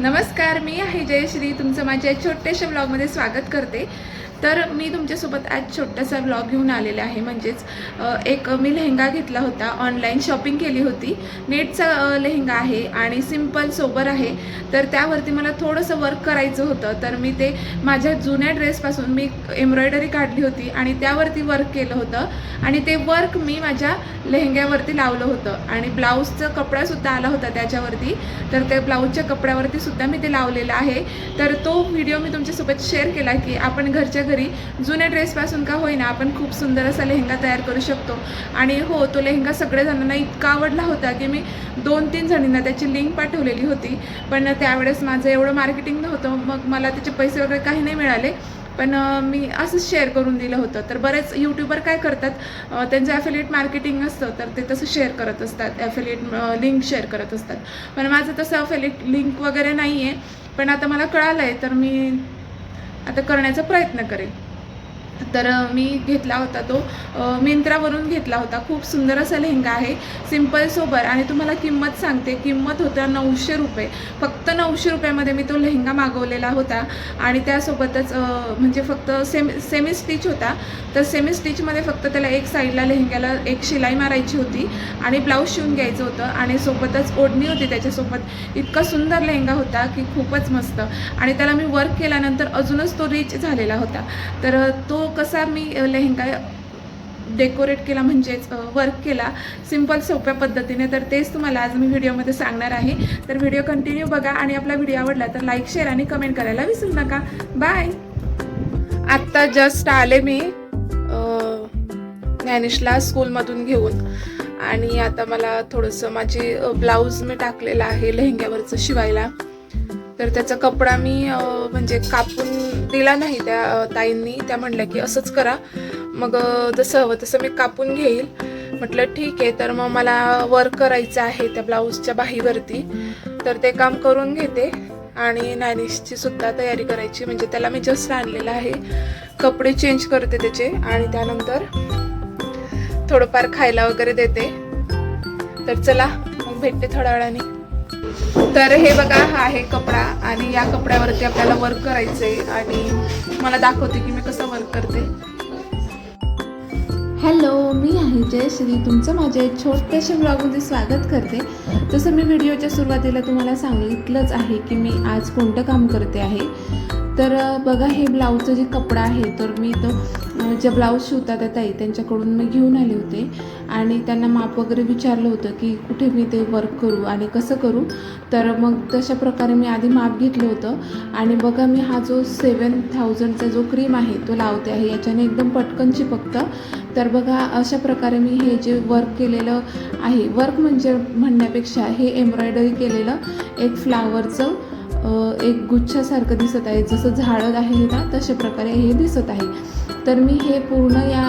नमस्कार मी आहे जयश्री. तुमचं माझ्या छोट्याशा ब्लॉगमध्ये स्वागत करते. तर मी तुमच्यासोबत आज छोटासा ब्लॉग घेऊन आलेला आहे. म्हणजेच एक मी लेहंगा घेतला होता. ऑनलाईन शॉपिंग केली होती. नेटचा लेहंगा आहे आणि सिंपल सोबर आहे. तर त्यावरती मला थोडंसं वर्क करायचं होतं. तर मी ते माझ्या जुन्या ड्रेसपासून मी एम्ब्रॉयडरी काढली होती आणि त्यावरती वर्क केलं होतं. आणि ते वर्क मी माझ्या लेहंग्यावरती लावलं होतं. आणि ब्लाऊजचा कपडासुद्धा आला होता त्याच्यावरती. तर त्या ब्लाऊजच्या कपड्यावरती सुद्धा मी ते लावलेलं आहे. तर तो व्हिडिओ मी तुमच्यासोबत शेअर केला की आपण घरच्या घरी. जुन्या ड्रेसपासून का होईना आपण खूप सुंदर असा लेहंगा तयार करू शकतो. आणि हो तो लेहंगा सगळ्या जणांना इतका आवडला होता की मी दोन तीन जणींना त्याची लिंक पाठवलेली होती. पण त्यावेळेस माझं एवढं मार्केटिंग नव्हतं मग मला त्याचे पैसे वगैरे काही नाही मिळाले. पण मी असंच शेअर करून दिलं होतं. तर बरेच यूट्यूबर काय करतात त्यांचं ॲफिलिएट मार्केटिंग असतं तर ते तसं शेअर करत असतात. ॲफिलिएट लिंक शेअर करत असतात. पण माझं तसं ॲफिलिएट लिंक वगैरे नाही आहे पण आता मला कळालं आहे तर मी आता करण्याचा प्रयत्न करेल तर मी घेतला होता तो. मिंत्रावरून घेतला होता. खूप सुंदर असा लेहंगा आहे. सिंपल सोबर आणि तुम्हाला किंमत सांगते. किंमत होता नऊशे रुपये. फक्त नऊशे रुपयामध्ये मी तो लेहंगा मागवलेला होता. आणि त्यासोबतच म्हणजे फक्त सेम सेमी स्टिच होता. तर सेमी स्टिचमध्ये फक्त त्याला एक साईडला लेहंग्याला एक शिलाई मारायची होती आणि ब्लाऊज शिवून घ्यायचं होतं. आणि सोबतच ओढणी होती त्याच्यासोबत. इतका सुंदर लेहंगा होता की खूपच मस्त. आणि त्याला मी वर्क केल्यानंतर अजूनच तो रिच झालेला होता. तर तो कसा मी लेहंगा डेकोरेट केला म्हणजेच वर्क केला सिंपल सोप्या पद्धतीने तर तेच तुम्हाला आज मी व्हिडिओमध्ये सांगणार आहे. तर व्हिडिओ कंटिन्यू बघा आणि आपला व्हिडिओ आवडला तर लाईक शेअर आणि कमेंट करायला विसरू नका. बाय आत्ता जस्ट आले मी ज्ञानेशला स्कूलमधून घेऊन. आणि आता मला थोडंसं माझी ब्लाऊज मी टाकलेला आहे लेहंग्यावरचं शिवायला. तर त्याचा कपडा मी म्हणजे कापून दिला नाही त्या ताईंनी. त्या म्हणल्या की असंच करा. मग जसं हवं तसं मी कापून घेईल. म्हटलं ठीक आहे. तर मग मला वर्क करायचं आहे त्या ब्लाऊजच्या बाहीवरती. तर ते काम करून घेते. आणि नॅनिशची सुद्धा तयारी करायची. म्हणजे त्याला मी जस्ट आणलेलं आहे. कपडे चेंज करते त्याचे. आणि त्यानंतर थोडंफार खायला वगैरे देते. तर चला मग भेटते थोड्या वेळाने. तर हे बघा हा आहे कपडा आणि या कपड्यावरती आपल्याला वर्क करायचंय आणि मला दाखवते की मी कसं वर्क करते. हॅलो मी आहे जयश्री. तुमचं माझ्या छोट्याशा ब्लॉगमध्ये स्वागत करते. जसं मी व्हिडिओच्या सुरुवातीला तुम्हाला सांगितलंच आहे की मी आज कोणतं काम करते आहे. तर बघा हे ब्लाऊजचं जे कपडा आहे तर मी तो ज्या ब्लाऊज शिवतात त्या ताई त्यांच्याकडून मी घेऊन आले होते. आणि त्यांना माप वगैरे विचारलं होतं की कुठे मी ते वर्क करू आणि कसं करू. तर मग तशा प्रकारे मी आधी माप घेतलं होतं. आणि बघा मी हा जो सेवन थाउजंडचा जो क्रीम आहे तो लावते आहे याच्याने एकदम पटकन चिपकतं. तर बघा अशा प्रकारे मी हे जे वर्क केलेलं आहे वर्क म्हणजे म्हणण्यापेक्षा हे एम्ब्रॉयडरी केलेलं एक फ्लावरचं एक गुच्छासारखं दिसत आहे. जसं झाडं आहे ना तशा प्रकारे हे दिसत आहे. तर मी हे पूर्ण या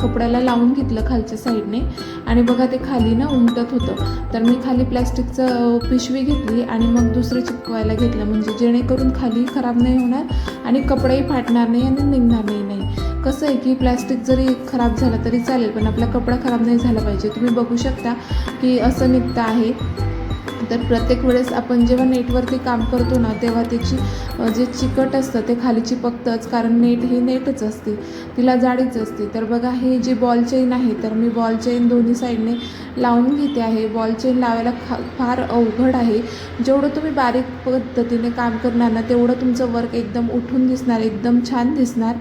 कपड्याला लावून घेतलं खालच्या साईडने. आणि बघा ते खाली ना उमटत होतं. तर मी खाली प्लॅस्टिकचं पिशवी घेतली आणि मग दुसरं चिपकवायला घेतलं. म्हणजे जेणेकरून खाली खराब नाही होणार आणि कपडेही फाटणार नाही आणि निघणार नाही नाही. कसं आहे की प्लॅस्टिक जरी खराब झालं तरी चालेल पण आपला कपडा खराब नाही झाला पाहिजे. तुम्ही बघू शकता की असं निघतं आहे. तर प्रत्येक वेळेस आपण जेव्हा नेटवरती काम करतो ना तेव्हा त्याची जे चिकट असतं ते खाली चिपकतंच कारण नेट ही नेटच असते. तिला जाडीच असते. तर बघा हे जी बॉल चेन आहे तर मी बॉल चेन दोन्ही साईडने लावून घेते आहे. बॉल चेन लावायला खा फार अवघड आहे. जेवढं तुम्ही बारीक पद्धतीने काम करणार ना तेवढं तुमचं वर्क एकदम उठून दिसणार एकदम छान दिसणार.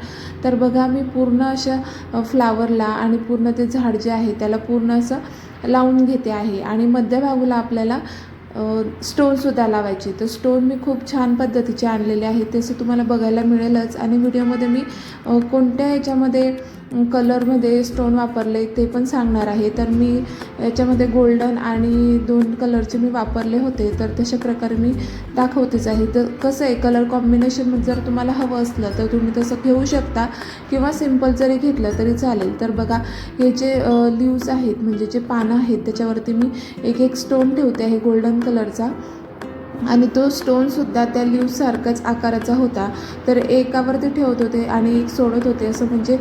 तर बघा मी पूर्ण अशा फ्लावरला आणि पूर्ण ते झाड जे आहे त्याला पूर्ण असं लावून घेते आहे. आणि मध्यभागूला आपल्याला स्टोनसुद्धा लावायचे. तर स्टोन मी खूप छान पद्धतीचे आणलेले आहेत तसं तुम्हाला बघायला मिळेलच. आणि व्हिडिओमध्ये मी कोणत्या ह्याच्यामध्ये कलरमध्ये स्टोन वापरले ते पण सांगणार आहे. तर मी याच्यामध्ये गोल्डन आणि दोन कलरचे मी वापरले होते. तर तशा प्रकारे मी दाखवतेच आहे. तर कसं आहे कलर कॉम्बिनेशन जर तुम्हाला हवं असलं तर तुम्ही तसं घेऊ शकता. किंवा सिंपल जरी घेतलं तरी चालेल. तर बघा हे जे लिव्ज आहेत म्हणजे जे पानं आहेत त्याच्यावरती मी एक एक स्टोन ठेवते आहे गोल्डन कलरचा आणि तो स्टोनसुद्धा त्या लीवसारखाच आकाराचा होता. तर एकावरती ठेवत होते आणि एक सोडत होते. असं म्हणजे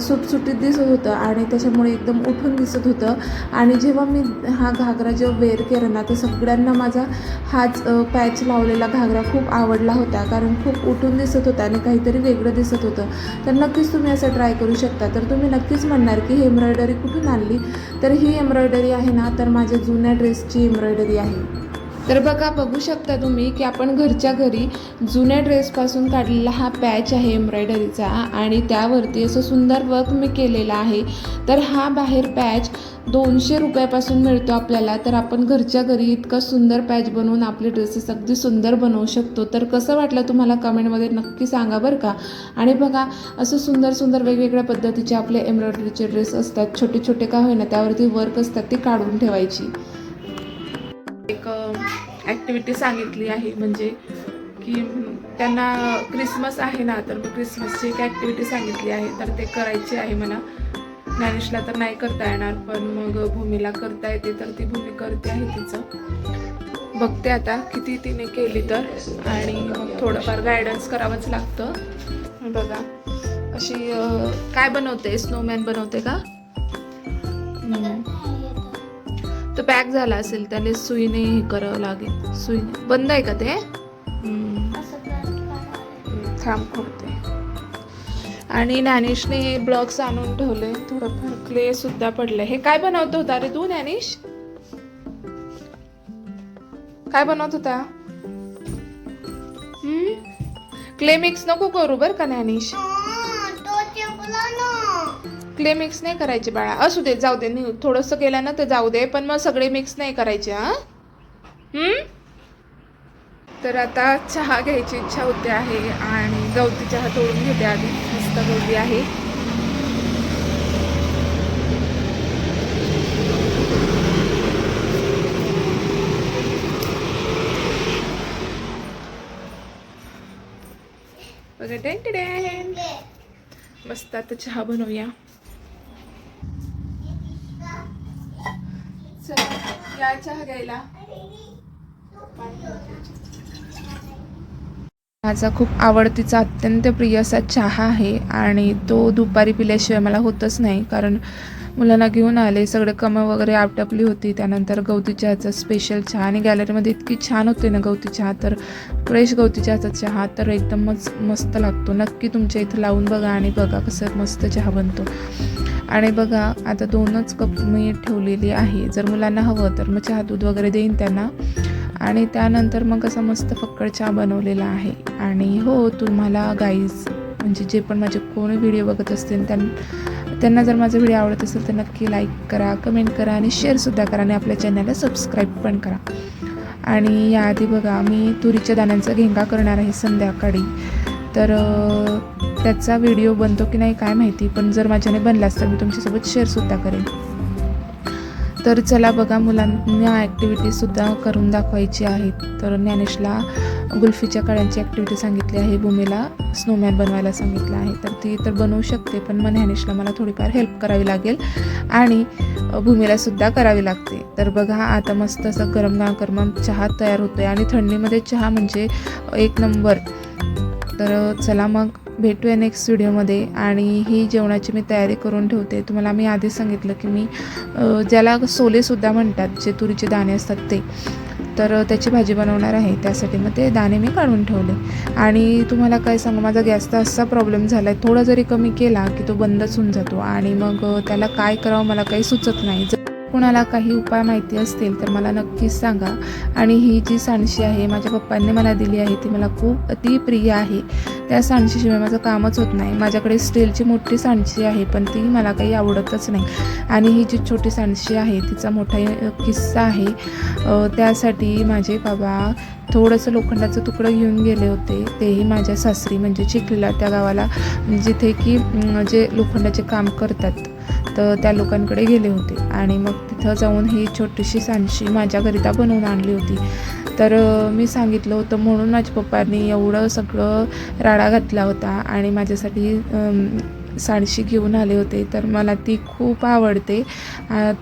सुटसुटीत दिसत होतं आणि त्याच्यामुळे एकदम उठून दिसत होतं. आणि जेव्हा मी हा घागरा जेव्हा वेअर केला ना तर सगळ्यांना माझा हाच पॅच लावलेला घागरा खूप आवडला होता. कारण खूप उठून दिसत होता आणि काहीतरी वेगळं दिसत होतं. तर नक्कीच तुम्ही असं ट्राय करू शकता. तर तुम्ही नक्कीच म्हणणार की ही एम्ब्रॉयडरी कुठून आणली? तर ही एम्ब्रॉयडरी आहे ना तर माझ्या जुन्या ड्रेसची एम्ब्रॉयडरी आहे. तर बघा बघू शकता तुम्ही की आपण घरच्या घरी जुन्या ड्रेसपासून काढलेला हा पॅच आहे एम्ब्रॉयडरीचा आणि त्यावरती असं सुंदर वर्क मी केलेलं आहे. तर हा बाहेर पॅच दोनशे रुपयापासून मिळतो आपल्याला. तर आपण घरच्या घरी इतका सुंदर पॅच बनवून आपले ड्रेसेस अगदी सुंदर बनवू शकतो. तर कसं वाटलं तुम्हाला कमेंटमध्ये नक्की सांगा बरं का? आणि बघा असं सुंदर सुंदर वेगवेगळ्या पद्धतीचे आपले एम्ब्रॉयडरीचे ड्रेस असतात. छोटे छोटे का होईना त्यावरती वर्क असतात ती काढून ठेवायची. ॲक्टिव्हिटी सांगितली आहे. म्हणजे की त्यांना क्रिसमस आहे ना तर मग क्रिसमसची एक ॲक्टिव्हिटी सांगितली आहे. तर ते करायची आहे मला ज्ञानेशला तर नाही करता येणार पण मग भूमीला करता येते तर ती भूमी करते आहे तिचं. बघते आता किती तिने केली तर. आणि मग थोडंफार गायडन्स करावंच लागतं. बघा. अशी काय बनवते? स्नोमॅन बनवते का? पॅक झाला असेल त्याने सुईने हे करावं लागेल. सुईने बंद आहे का ते? थांब खोडते आणि ज्ञानेशने ब्लॉक्स आणून ठेवले. थोडंफार क्ले सुद्धा पडले. हे काय बनवत होता रे तू ज्ञानेश? काय बनवत होता? क्ले मिक्स नको करू बर का ज्ञानेश? क्ले मिक्स नाही करायचे बाळा. असू दे जाऊ दे नि- थोडंसं केलं ना तर जाऊ दे पण मग सगळे मिक्स नाही करायचे हां? तर आता चहा घ्यायची इच्छा होते आहे आणि गवती चहा तोडून घेते आधी. मस्त गवती आहे. मस्त आता चहा बनवूया चला या चहा घ्यायला. माझा खूप आवडतीचा अत्यंत प्रिय असा चहा आहे आणि तो दुपारी पिल्याशिवाय मला होतच नाही. कारण मुलांना घेऊन आले सगळे कमं वगैरे आपटपली होती. त्यानंतर गवती चहाचा स्पेशल चहा आणि गॅलरीमध्ये इतकी छान होते ना गवती चहा. तर फ्रेश गवती चहाचा चहा तर एकदमच मस्त लागतो. नक्की तुमच्या इथं लावून बघा आणि बघा कसं मस्त चहा बनतो. आणि बघा आता दोनच कप मी ठेवलेली आहे. जर मुलांना हवं तर मग चहा दूध वगैरे देईन त्यांना. आणि त्यानंतर मग असा मस्त फक्कड चहा बनवलेला आहे. आणि हो तुम्हाला गाईज म्हणजे जे पण माझे कोणी व्हिडिओ बघत असतील त्यां त्यांना जर माझा व्हिडिओ आवडत असेल तर नक्की लाईक करा कमेंट करा आणि शेअरसुद्धा करा आणि आपल्या चॅनलला सबस्क्राईब पण करा. आणि याआधी बघा मी तुरीच्या दाण्यांचा घेंगा करणार आहे संध्याकाळी. तर त्याचा व्हिडिओ बनतो की नाही काय माहिती पण जर माझ्याने बनलाच तर मी तुमच्यासोबत शेअरसुद्धा करेन. तर चला बघा मुलांना ॲक्टिव्हिटीसुद्धा करून दाखवायची आहेत. तर ज्ञानेशला गुल्फीच्या कळ्यांची ॲक्टिव्हिटी सांगितली आहे भूमीला स्नोमॅन बनवायला सांगितलं आहे. तर ती तर बनवू शकते पण मग ज्ञानेशला मला थोडीफार हेल्प करावी लागेल आणि भूमीलासुद्धा भूमीला सुद्धा करावी लागते. तर बघा आता मस्त असं गरम गरम चहा तयार होतोय आणि थंडीमध्ये चहा म्हणजे एक नंबर तर चला मग भेटूया नेक्स्ट व्हिडिओमध्ये आणि ही जेवणाची मी तयारी करून ठेवते. तुम्हाला मी आधीच सांगितलं की मी ज्याला सोलेसुद्धा म्हणतात जे तुरीचे दाणे असतात ते तर त्याची भाजी बनवणार आहे. त्यासाठी मग ते दाणे मी काढून ठेवले. आणि तुम्हाला काय सांगू माझा गॅसचा असा प्रॉब्लेम झाला आहे थोडा जरी कमी केला की तो बंदच होऊन जातो. आणि मग त्याला काय करावं मला काही सुचत नाही. जर कुणाला काही उपाय माहिती असतील तर मला नक्कीच सांगा. आणि ही जी सांडशी आहे माझ्या पप्पांनी मला दिली आहे ती मला खूप अति प्रिय आहे. त्या सांडशीशिवाय माझं कामच होत नाही. माझ्याकडे स्टीलची मोठी सांडशी आहे पण ती मला काही आवडतच नाही. आणि ही जी छोटी सांडशी आहे तिचा मोठा किस्सा आहे. त्यासाठी माझे बाबा थोडंसं लोखंडाचं तुकडं घेऊन गेले होते. तेही माझ्या सासरी म्हणजे चिखलीला त्या गावाला जिथे की जे लोखंडाचे काम करतात तर त्या लोकांकडे गेले होते. आणि मग तिथं जाऊन ही छोटीशी सांडशी माझ्याकरिता बनवून आणली होती. तर मी सांगितलं होतं म्हणून माझ्या पप्पांनी एवढं सगळं राडा घातला होता. आणि माझ्यासाठी साडशी घेऊन आले होते तर मला ती खूप आवडते.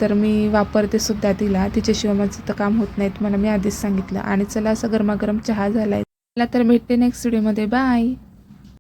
तर मी वापरते सुद्धा तिला. तिच्याशिवाय माझं तर काम होत नाहीत मला मी आधीच सांगितलं. आणि चला असं गरमागरम चहा झाला आहे मला तर भेटते नेक्स्ट व्हिडिओमध्ये बाय